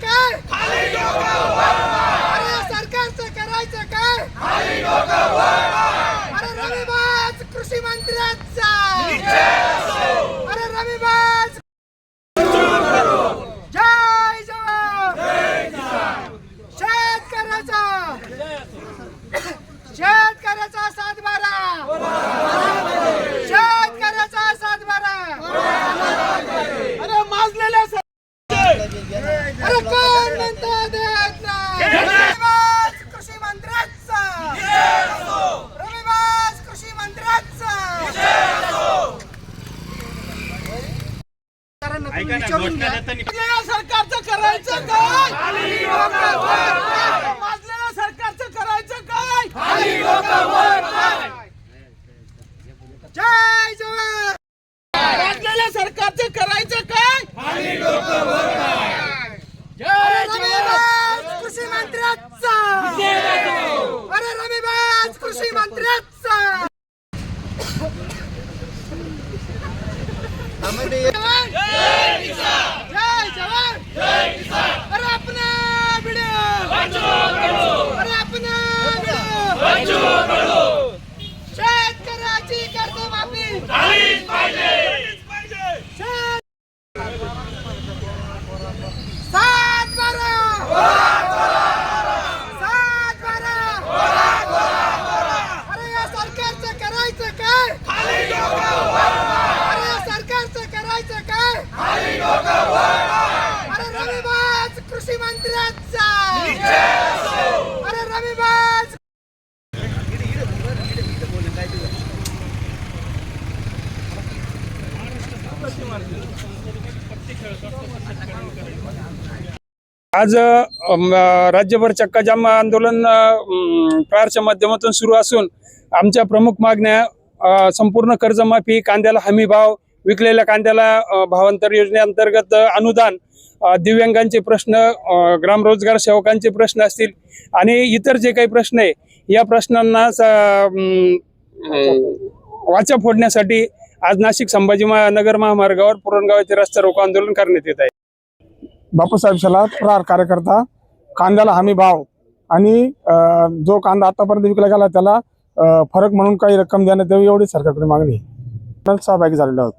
站！排队！माजलेल्या सरकारचं करायचं काय? माजलेल्या सरकारचं करायचं काय? जय जवान. माजलेल्या सरकारचं करायचं काय? अरे रविवास कृषी मंत्र्यांचा. अरे रविवास कृषी मंत्र्यांचा जवान जय जवान अरे अपना भिडो अरे अपना भिडो शेतकऱ्याची कर्जमाफी शेत- सात बारा. सात बारा. अरे या सरकारचं करायचं काय? अरे या सरकारचं करायचं काय? अरे कृषी मंत्र्यांचा अरे रविवास आज राज्यभर राज्यभर चक्काजाम आंदोलन प्रारच्या माध्यमातून सुरू असून आमच्या प्रमुख मागण्या संपूर्ण कर्जमाफी कांद्याला हमी भाव विकलेल्या कांद्याला भावांतर योजनेअंतर्गत अनुदान दिव्यांगांचे प्रश्न ग्रामरोजगार सेवकांचे प्रश्न असतील आणि इतर जे काही प्रश्न आहे या प्रश्नांना वाचा फोडण्यासाठी आज नाशिक संभाजी नगर महामार्गावर पुरणगाव येथे रस्ता रोको आंदोलन करण्यात येत आहे बापूसाहेब सला प्रहार कार्यकर्ता कांद्याला हमी भाव आणि जो कांदा आतापर्यंत विकला गेला त्याला फरक म्हणून काही रक्कम देण्यात यावी एवढी सरकारकडे मागणी आहे. सहभागी झालेलो आहोत